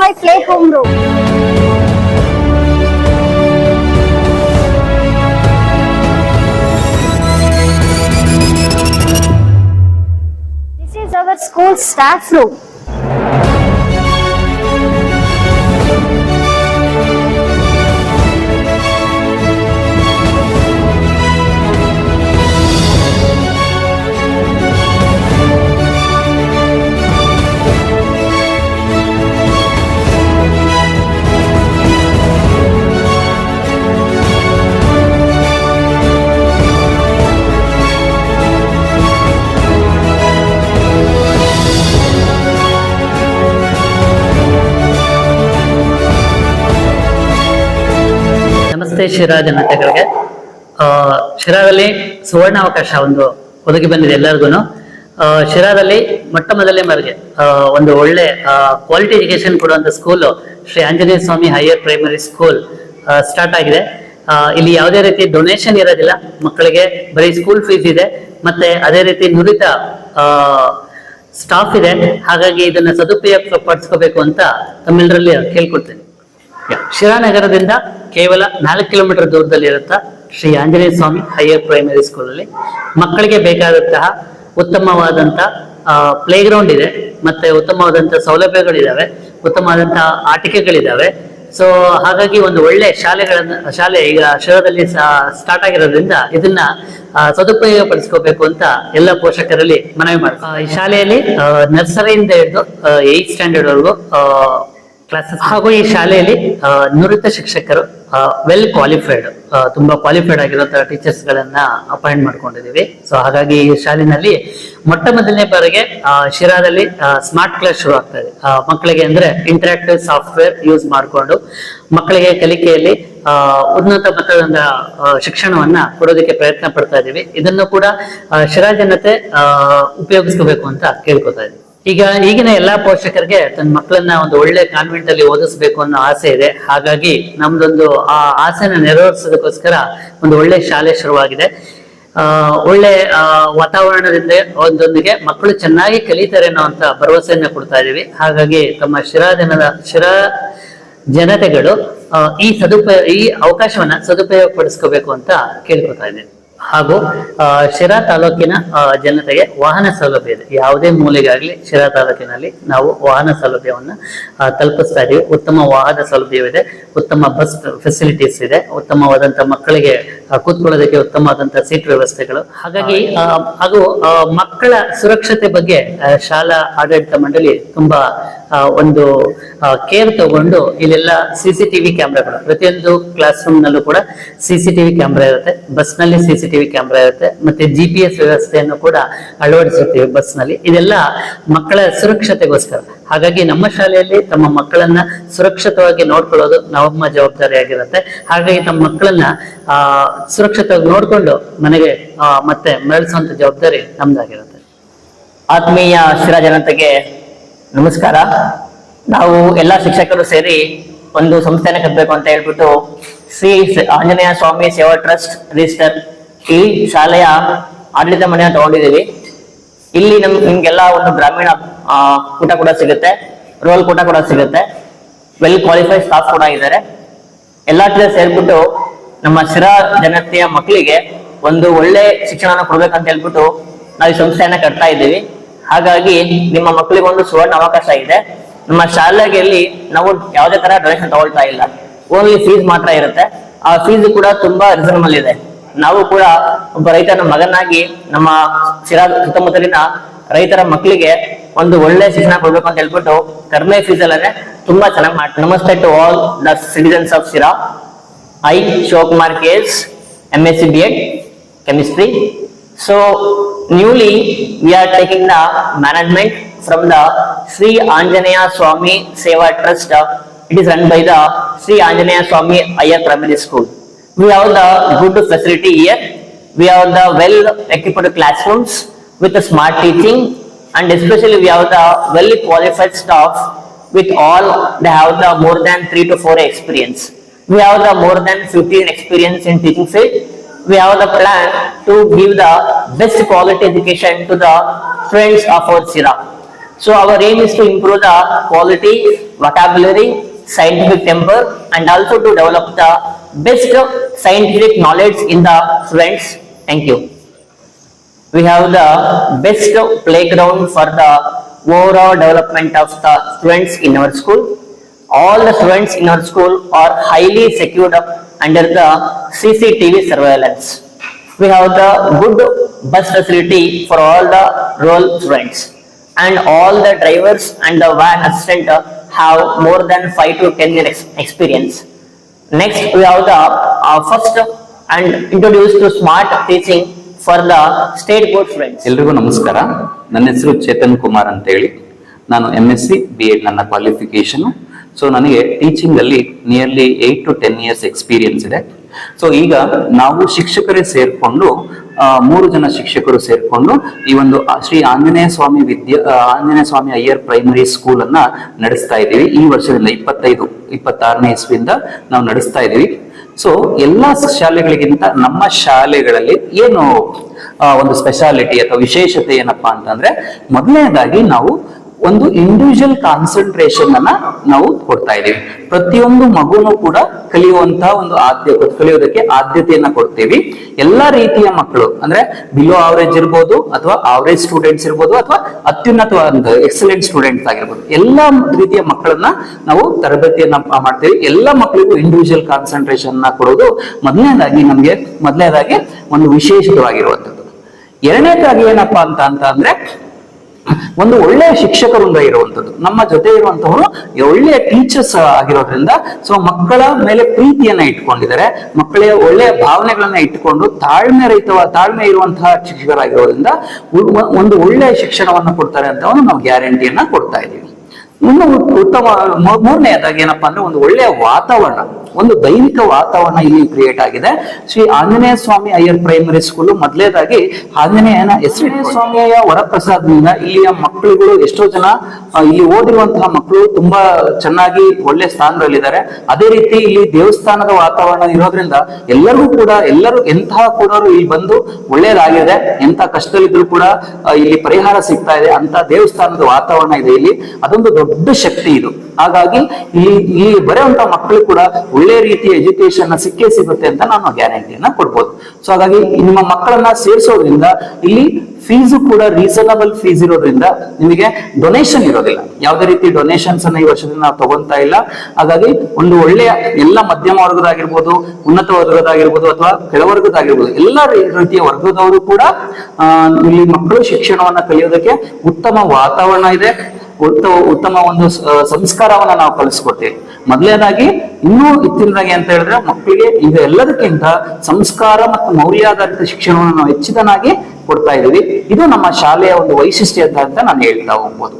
my play home room. This is our school staff room. ನಮಸ್ತೆ ಶಿರಾ ಜನತೆಗಳಿಗೆ. ಶಿರಾದಲ್ಲಿ ಸುವರ್ಣಾವಕಾಶ ಒಂದು ಒದಗಿ ಬಂದಿದೆ ಎಲ್ಲರಿಗೂ ಶಿರಾದಲ್ಲಿ ಮೊಟ್ಟ ಮೊದಲನೇ ಬಾರಿಗೆ ಒಂದು ಒಳ್ಳೆ ಕ್ವಾಲಿಟಿ ಎಜುಕೇಶನ್ ಕೊಡುವಂತ school Shri Anjaneya Swami higher primary school start ಆಗಿದೆ. ಇಲ್ಲಿ ಯಾವುದೇ ರೀತಿ ಡೊನೇಷನ್ ಇರೋದಿಲ್ಲ. ಮಕ್ಕಳಿಗೆ ಬರೀ ಸ್ಕೂಲ್ ಫೀಸ್ ಇದೆ. ಮತ್ತೆ ಅದೇ ರೀತಿ ನುರಿತ ಸ್ಟಾಫ್ ಇದೆ. ಹಾಗಾಗಿ ಇದನ್ನ ಸದುಪಯೋಗ ಪಡಿಸ್ಕೋಬೇಕು ಅಂತ ತಮ್ಮೆಲ್ಲರಲ್ಲಿ ಕೇಳ್ಕೊಳ್ತೇನೆ. ಶಿರಾ ನಗರದಿಂದ ಕೇವಲ ನಾಲ್ಕು ಕಿಲೋಮೀಟರ್ ದೂರದಲ್ಲಿ ಇರುತ್ತಾ ಶ್ರೀ ಆಂಜನೇಯ ಸ್ವಾಮಿ ಹೈಯರ್ ಪ್ರೈಮರಿ ಸ್ಕೂಲಲ್ಲಿ. ಮಕ್ಕಳಿಗೆ ಬೇಕಾದಂತಹ ಉತ್ತಮವಾದಂತಹ ಪ್ಲೇ ಗ್ರೌಂಡ್ ಇದೆ. ಮತ್ತೆ ಉತ್ತಮವಾದಂತಹ ಸೌಲಭ್ಯಗಳಿದ್ದಾವೆ ಉತ್ತಮವಾದಂತಹ ಆಟಿಕೆಗಳಿದ್ದಾವೆ ಸೊ ಹಾಗಾಗಿ ಒಂದು ಒಳ್ಳೆ ಶಾಲೆಗಳನ್ನ, ಶಾಲೆ ಈಗ ಶಿರದಲ್ಲಿ ಸ್ಟಾರ್ಟ್ ಆಗಿರೋದ್ರಿಂದ ಇದನ್ನ ಸದುಪಯೋಗ ಪಡಿಸ್ಕೋಬೇಕು ಅಂತ ಎಲ್ಲ ಪೋಷಕರಲ್ಲಿ ಮನವಿ ಮಾಡ್ತಾರೆ ಈ ಶಾಲೆಯಲ್ಲಿ ನರ್ಸರಿಯಿಂದ ಹಿಡಿದು ಏತ್ ಸ್ಟ್ಯಾಂಡರ್ಡ್ ವರೆಗೂ ಕ್ಲಾಸಸ್ ಹಾಗೂ ಈ ಶಾಲೆಯಲ್ಲಿ ನಿವೃತ್ತ ನುರಿತ ಶಿಕ್ಷಕರು ವೆಲ್ ಕ್ವಾಲಿಫೈಡ್ ತುಂಬಾ ಕ್ವಾಲಿಫೈಡ್ ಆಗಿರೋ ಟೀಚರ್ಸ್ ಗಳನ್ನ ಅಪಾಯಿಂಟ್ ಮಾಡ್ಕೊಂಡಿದೀವಿ ಸೊ ಹಾಗಾಗಿ ಈ ಶಾಲೆನಲ್ಲಿ ಮೊಟ್ಟ ಮೊದಲನೇ ಬಾರಿಗೆ ಶಿರಾದಲ್ಲಿ ಸ್ಮಾರ್ಟ್ ಕ್ಲಾಸ್ ಶುರು ಆಗ್ತಾ ಇದೆ. ಮಕ್ಕಳಿಗೆ ಅಂದ್ರೆ ಇಂಟರಾಕ್ಟಿವ್ ಸಾಫ್ಟ್ವೇರ್ ಯೂಸ್ ಮಾಡಿಕೊಂಡು ಮಕ್ಕಳಿಗೆ ಕಲಿಕೆಯಲ್ಲಿ ಉನ್ನತ ಮಟ್ಟದ ಶಿಕ್ಷಣವನ್ನ ಕೊಡೋದಕ್ಕೆ ಪ್ರಯತ್ನ ಪಡ್ತಾ ಇದೀವಿ. ಇದನ್ನು ಕೂಡ ಶಿರಾ ಜನತೆ ಉಪಯೋಗಿಸ್ಕೋಬೇಕು ಅಂತ ಕೇಳ್ಕೊತಾ ಇದ್ದೀವಿ ಈಗ ಈಗಿನ ಎಲ್ಲಾ ಪೋಷಕರಿಗೆ ತನ್ನ ಮಕ್ಕಳನ್ನ ಒಂದು ಒಳ್ಳೆ ಕಾನ್ವೆಂಟ್ ಅಲ್ಲಿ ಓದಿಸ್ಬೇಕು ಅನ್ನೋ ಆಸೆ ಇದೆ. ಹಾಗಾಗಿ ನಮ್ದೊಂದು ಆ ಆಸೆನ ನೆರವೇರಿಸೋದಕ್ಕೋಸ್ಕರ ಒಂದು ಒಳ್ಳೆ ಶಾಲೆ ಶುರುವಾಗಿದೆ. ಆ, ಒಳ್ಳೆ ವಾತಾವರಣದಿಂದ ಒಂದೊಂದಿಗೆ ಮಕ್ಕಳು ಚೆನ್ನಾಗಿ ಕಲಿತಾರೆ ಅನ್ನೋ ಅಂತ ಭರವಸೆಯನ್ನ ಕೊಡ್ತಾ ಇದೀವಿ. ಹಾಗಾಗಿ ತಮ್ಮ ಶಿರಾ ಜನದ ಶಿರಾ ಜನತೆಗಳು ಈ ಸದುಪಯೋಗ ಈ ಅವಕಾಶವನ್ನ ಸದುಪಯೋಗ ಪಡಿಸ್ಕೋಬೇಕು ಅಂತ ಕೇಳ್ಕೊತಾ ಇದ್ದೀನಿ. ಹಾಗೂ ಶಿರಾ ತಾಲೂಕಿನ ಜನತೆಗೆ ವಾಹನ ಸೌಲಭ್ಯ ಇದೆ. ಯಾವುದೇ ಮೂಲೆಗಾಗ್ಲಿ ಶಿರಾ ತಾಲೂಕಿನಲ್ಲಿ ನಾವು ವಾಹನ ಸೌಲಭ್ಯವನ್ನ ತಲುಪಿಸ್ತಾ ಇದೀವಿ. ಉತ್ತಮ ವಾಹನ ಸೌಲಭ್ಯವಿದೆ. ಉತ್ತಮ ಬಸ್ ಫೆಸಿಲಿಟೀಸ್ ಇದೆ. ಉತ್ತಮವಾದಂತ ಮಕ್ಕಳಿಗೆ ಕೂತ್ಕೊಳ್ಳೋದಕ್ಕೆ ಉತ್ತಮವಾದಂತಹ ಸೀಟ್ ವ್ಯವಸ್ಥೆಗಳು. ಹಾಗಾಗಿ ಹಾಗೂ ಮಕ್ಕಳ ಸುರಕ್ಷತೆ ಬಗ್ಗೆ ಶಾಲಾ ಆಡಳಿತ ಮಂಡಳಿ ತುಂಬಾ ಒಂದು ಕೇರ್ ತಗೊಂಡು ಇಲ್ಲೆಲ್ಲ ಸಿ ಸಿ ಟಿವಿ ಕ್ಯಾಮ್ರಾಗಳು. ಪ್ರತಿಯೊಂದು ಕ್ಲಾಸ್ ರೂಮ್ ನಲ್ಲೂ ಕೂಡ ಸಿ ಸಿ ಟಿವಿ ಕ್ಯಾಮ್ರಾ ಇರುತ್ತೆ. ಬಸ್ನಲ್ಲಿ ಸಿ ಟಿ ಟಿವಿ ಕ್ಯಾಮ್ರಾ ಇರುತ್ತೆ. ಮತ್ತೆ ಜಿ ಪಿ ಎಸ್ ವ್ಯವಸ್ಥೆಯನ್ನು ಕೂಡ ಅಳವಡಿಸುತ್ತೀವಿ ಬಸ್ನಲ್ಲಿ ಇದೆಲ್ಲ ಮಕ್ಕಳ ಸುರಕ್ಷತೆಗೋಸ್ಕರ. ಹಾಗಾಗಿ ನಮ್ಮ ಶಾಲೆಯಲ್ಲಿ ತಮ್ಮ ಮಕ್ಕಳನ್ನ ಸುರಕ್ಷಿತವಾಗಿ ನೋಡ್ಕೊಳ್ಳೋದು ನಮ್ಮ ಜವಾಬ್ದಾರಿ ಆಗಿರುತ್ತೆ ಹಾಗಾಗಿ ತಮ್ಮ ಮಕ್ಕಳನ್ನ ಆ ಸುರಕ್ಷಿತವಾಗಿ ನೋಡ್ಕೊಂಡು ಮನೆಗೆ ಮತ್ತೆ ಮರಳಿಸುವಂತ ಜವಾಬ್ದಾರಿ ನಮ್ದಾಗಿರುತ್ತೆ. ಆತ್ಮೀಯ ಶಿರಾ ಜನತೆಗೆ ನಮಸ್ಕಾರ. ನಾವು ಎಲ್ಲ ಶಿಕ್ಷಕರು ಸೇರಿ ಒಂದು ಸಂಸ್ಥೆಯನ್ನು ಕಟ್ಟಬೇಕು ಅಂತ ಹೇಳ್ಬಿಟ್ಟು ಶ್ರೀ ಆಂಜನೇಯ ಸ್ವಾಮಿ ಸೇವಾ ಟ್ರಸ್ಟ್ ರಿಜಿಸ್ಟರ್ ಈ ಶಾಲೆಯ ಆಡಳಿತ ಮನೆಯನ್ನು ತಗೊಂಡಿದ್ದೀವಿ. ಇಲ್ಲಿ ನಮ್ ನಿಮ್ಗೆಲ್ಲ ಒಂದು ಗ್ರಾಮೀಣ ಕೂಟ ಕೂಡ ಸಿಗುತ್ತೆ. ರೋಲ್ ಕೂಟ ಕೂಡ ಸಿಗುತ್ತೆ. ವೆಲ್ ಕ್ವಾಲಿಫೈಡ್ ಸ್ಟಾಫ್ ಕೂಡ ಇದ್ದಾರೆ. ಎಲ್ಲ ಸೇರ್ಬಿಟ್ಟು ನಮ್ಮ ಸ್ಥಿರ ಜನತೆಯ ಮಕ್ಕಳಿಗೆ ಒಂದು ಒಳ್ಳೆ ಶಿಕ್ಷಣನ ಕೊಡ್ಬೇಕಂತ ಹೇಳ್ಬಿಟ್ಟು ನಾವು ಈ ಸಂಸ್ಥೆಯನ್ನ ಕಟ್ತಾ ಇದ್ದೀವಿ. ಹಾಗಾಗಿ ನಿಮ್ಮ ಮಕ್ಕಳಿಗೆ ಒಂದು ಸುವರ್ಣ ಅವಕಾಶ ಇದೆ. ನಮ್ಮ ಶಾಲೆಯಲ್ಲಿ ನಾವು ಯಾವುದೇ ತರ ಡೊನೇಷನ್ ತಗೊಳ್ತಾ ಇಲ್ಲ. ಓನ್ಲಿ ಫೀಸ್ ಮಾತ್ರ ಇರುತ್ತೆ. ಆ ಫೀಸ್ ಕೂಡ ತುಂಬಾ ರೀಸನಬಲ್ ಇದೆ. ನಾವು ಕೂಡ ಒಬ್ಬ ರೈತನ ಮಗನಾಗಿ ನಮ್ಮ ಶಿರಾ ಸುತ್ತಮುತ್ತಲಿನ ರೈತರ ಮಕ್ಕಳಿಗೆ ಒಂದು ಒಳ್ಳೆ ಶಿಕ್ಷಣ ಕೊಡ್ಬೇಕು ಅಂತ ಹೇಳ್ಬಿಟ್ಟು ಕಡಿಮೆ ಫೀಸ್ ಅಲ್ಲೇ ತುಂಬಾ ಚೆನ್ನಾಗಿ ಮಾಡ್ತಾರೆ ನಮಸ್ತೆ to all the citizens of Shira I Chokmark is MSc Chemistry. So newly we are taking the management from the Sri Anjaneya Swami Seva Trust. It is run by the Sri Anjaneya Swami Iyer Primary School. We have the good facility here. We have the well equipped classrooms with the smart teaching and especially we have the well qualified staff with all they have the more than 3 to 4 experience. We have the more than 15 experience in teaching field. We have the plan to give the best quality education to the friends of our Sira. So our aim is to improve the quality, vocabulary, scientific temper, and also to develop the best scientific knowledge in the students. Thank you. We have the best playground for the overall development of the students in our school. All the students in our school are highly secured under the CCTV surveillance. We have the good bus facility for all the rural students. And all the drivers and the van assistant have more than 5 to 10 years experience. Next, we have the uh, first and introduced to smart teaching for the state board students. ಎಲ್ರಿಗೂ ನಮಸ್ಕಾರ ನನ್ನ ಹೆಸರು ಚೇತನ್ ಕುಮಾರ್ ಅಂತ ಹೇಳಿ ನಾನು M S C B Ed ನನ್ನ qualification so ನನಗೆ teaching ಅಲ್ಲಿ nearly eight to ten years experience ಇದೆ. ಸೊ ಈಗ ನಾವು ಶಿಕ್ಷಕರೇ ಸೇರ್ಕೊಂಡು ಮೂರು ಜನ ಶಿಕ್ಷಕರು ಸೇರ್ಕೊಂಡು ಈ ಒಂದು Shri Anjaneya Swami Vidya Anjaneya Swami higher primary school ಅನ್ನ ನಡೆಸ್ತಾ ಇದ್ದೀವಿ. ಈ ವರ್ಷದಿಂದ ಇಪ್ಪತ್ತೈದು, ಇಪ್ಪತ್ತಾರನೇ ಇಸ್ವಿಯಿಂದ ನಾವು ನಡೆಸ್ತಾ ಇದ್ದೀವಿ. ಸೊ ಎಲ್ಲಾ ಶಾಲೆಗಳಿಗಿಂತ ನಮ್ಮ ಶಾಲೆಗಳಲ್ಲಿ ಏನು ಒಂದು ಸ್ಪೆಷಾಲಿಟಿ ಅಥವಾ ವಿಶೇಷತೆ ಏನಪ್ಪಾ ಅಂತಂದ್ರೆ, ಮೊದಲನೇದಾಗಿ ನಾವು ಒಂದು ಇಂಡಿವಿಜುವಲ್ ಕಾನ್ಸಂಟ್ರೇಷನ್ ಅನ್ನ ನಾವು ಕೊಡ್ತಾ ಇದೀವಿ. ಪ್ರತಿಯೊಂದು ಮಗುನು ಕೂಡ ಕಲಿಯುವಂತಹ ಒಂದು ಆದ್ಯ, ಕಲಿಯೋದಕ್ಕೆ ಆದ್ಯತೆಯನ್ನ ಕೊಡ್ತೀವಿ. ಎಲ್ಲಾ ರೀತಿಯ ಮಕ್ಕಳು, ಅಂದ್ರೆ ಬಿಲೋ ಆವರೇಜ್ ಇರ್ಬೋದು, ಅಥವಾ ಆವರೇಜ್ ಸ್ಟೂಡೆಂಟ್ಸ್ ಇರ್ಬೋದು, ಅಥವಾ ಅತ್ಯುನ್ನತವಾದ ಎಕ್ಸಲೆಂಟ್ ಸ್ಟೂಡೆಂಟ್ಸ್ ಆಗಿರ್ಬೋದು. ಎಲ್ಲಾ ರೀತಿಯ ಮಕ್ಕಳನ್ನ ನಾವು ತರಬೇತಿಯನ್ನ ಮಾಡ್ತೀವಿ. ಎಲ್ಲಾ ಮಕ್ಕಳಿಗೂ ಇಂಡಿವಿಜುವಲ್ ಕಾನ್ಸಂಟ್ರೇಷನ್ನ ಕೊಡೋದು ಮೊದಲನೇದಾಗಿ ನಮ್ಗೆ, ಮೊದಲನೇದಾಗಿ ಒಂದು ವಿಶೇಷವಾಗಿರುವಂತದ್ದು ಎರಡನೇದಾಗಿ ಏನಪ್ಪಾ ಅಂತ ಅಂತ ಅಂದ್ರೆ ಒಂದು ಒಳ್ಳೆಯ ಶಿಕ್ಷಕರಿಂದ ಇರುವಂತದ್ದು ನಮ್ಮ ಜೊತೆ ಇರುವಂತವರು ಒಳ್ಳೆಯ ಟೀಚರ್ಸ್ ಆಗಿರೋದ್ರಿಂದ ಸೊ ಮಕ್ಕಳ ಮೇಲೆ ಪ್ರೀತಿಯನ್ನ ಇಟ್ಕೊಂಡಿದ್ದಾರೆ. ಮಕ್ಕಳ ಒಳ್ಳೆಯ ಭಾವನೆಗಳನ್ನ ಇಟ್ಟುಕೊಂಡು ತಾಳ್ಮೆ ರಹಿತ ತಾಳ್ಮೆ ಇರುವಂತಹ ಶಿಕ್ಷಕರಾಗಿರೋದ್ರಿಂದ ಒಂದು ಒಳ್ಳೆಯ ಶಿಕ್ಷಣವನ್ನ ಕೊಡ್ತಾರೆ ಅಂತ ನಾವು ಗ್ಯಾರಂಟಿಯನ್ನ ಕೊಡ್ತಾ ಇದ್ದೀವಿ. ಇನ್ನು ಉತ್- ಉತ್ತಮ ಮೂರನೆಯದಾಗಿ ಏನಪ್ಪಾ ಅಂದ್ರೆ ಒಂದು ಒಳ್ಳೆಯ ವಾತಾವರಣ. ಒಂದು ದೈವಿಕ ವಾತಾವರಣ ಇಲ್ಲಿ ಕ್ರಿಯೇಟ್ ಆಗಿದೆ. Shri Anjaneya Swami higher primary school ಮೊದಲೇದಾಗಿ ಆಂಜನೇಯನ ಆಂಜನೇಯ ಸ್ವಾಮಿಯ ವರಪ್ರಸಾದ್ನಿಂದ ಇಲ್ಲಿಯ ಮಕ್ಕಳುಗಳು ಎಷ್ಟೋ ಜನ ಇಲ್ಲಿ ಓದಿರುವಂತಹ ಮಕ್ಕಳು ತುಂಬಾ ಚೆನ್ನಾಗಿ ಒಳ್ಳೆ ಸ್ಥಾನದಲ್ಲಿದ್ದಾರೆ. ಅದೇ ರೀತಿ ಇಲ್ಲಿ ದೇವಸ್ಥಾನದ ವಾತಾವರಣ ಇರೋದ್ರಿಂದ ಎಲ್ಲರಿಗೂ ಕೂಡ ಎಲ್ಲರೂ ಎಂತಹ ಕೂಡ ಇಲ್ಲಿ ಬಂದು ಒಳ್ಳೇದಾಗಿದೆ. ಎಂತಹ ಕಷ್ಟದಲ್ಲಿದ್ರು ಕೂಡ ಇಲ್ಲಿ ಪರಿಹಾರ ಸಿಗ್ತಾ ಇದೆ. ಅಂತ ದೇವಸ್ಥಾನದ ವಾತಾವರಣ ಇದೆ ಇಲ್ಲಿ. ಅದೊಂದು ದೊಡ್ಡ ಶಕ್ತಿ ಇದು. ಹಾಗಾಗಿ ಇಲ್ಲಿ ಇಲ್ಲಿ ಬರೆಯುವಂತ ಮಕ್ಕಳು ಕೂಡ ಒಳ್ಳೆ ರೀತಿಯ ಎಜುಕೇಶನ್ ಸಿಕ್ಕೇ ಸಿಗುತ್ತೆ ಅಂತ ನಾನು ಗ್ಯಾರಂಟಿಯನ್ನ ಕೊಡ್ಬೋದು. ಸೊ ಹಾಗಾಗಿ ನಿಮ್ಮ ಮಕ್ಕಳನ್ನ ಸೇರಿಸೋದ್ರಿಂದ, ಇಲ್ಲಿ ಫೀಸು ಕೂಡ ರೀಸನಬಲ್ ಫೀಸ್ ಇರೋದ್ರಿಂದ ನಿಮಗೆ ಡೊನೇಷನ್ ಇರೋದಿಲ್ಲ. ಯಾವುದೇ ರೀತಿ ಡೊನೇಷನ್ಸ್ ಅನ್ನ ಈ ವರ್ಷದಿಂದ ನಾವು ತಗೊಂತಾ ಇಲ್ಲ. ಹಾಗಾಗಿ ಒಂದು ಒಳ್ಳೆಯ ಎಲ್ಲ ಮಧ್ಯಮ ವರ್ಗದಾಗಿರ್ಬೋದು ಉನ್ನತ ವರ್ಗದಾಗಿರ್ಬೋದು ಅಥವಾ ಕೆಳವರ್ಗದಾಗಿರ್ಬೋದು, ಎಲ್ಲ ರೀತಿಯ ವರ್ಗದವರು ಕೂಡ ಇಲ್ಲಿ ಮಕ್ಕಳು ಶಿಕ್ಷಣವನ್ನ ಕಲಿಯೋದಕ್ಕೆ ಉತ್ತಮ ವಾತಾವರಣ ಇದೆ. ಉತ್ತಮ ಒಂದು ಸಂಸ್ಕಾರವನ್ನ ನಾವು ಕಲಿಸ್ಕೊಡ್ತೀವಿ. ಮೊದಲನೇದಾಗಿ ಇನ್ನೂ ಇತ್ತಿನದಾಗಿ ಅಂತ ಹೇಳಿದ್ರೆ ಮಕ್ಕಳಿಗೆ ಈಗ ಎಲ್ಲದಕ್ಕಿಂತ ಸಂಸ್ಕಾರ ಮತ್ತು ಮೌಲ್ಯಾಧಾರಿತ ಶಿಕ್ಷಣವನ್ನು ನಾವು ಹೆಚ್ಚಿದನಾಗಿ ಕೊಡ್ತಾ ಇದ್ದೀವಿ. ಇದು ನಮ್ಮ ಶಾಲೆಯ ಒಂದು ವೈಶಿಷ್ಟ್ಯ ಅಂತ ಅಂತ ನಾನು ಹೇಳ್ತಾ ಹೋಗ್ಬೋದು.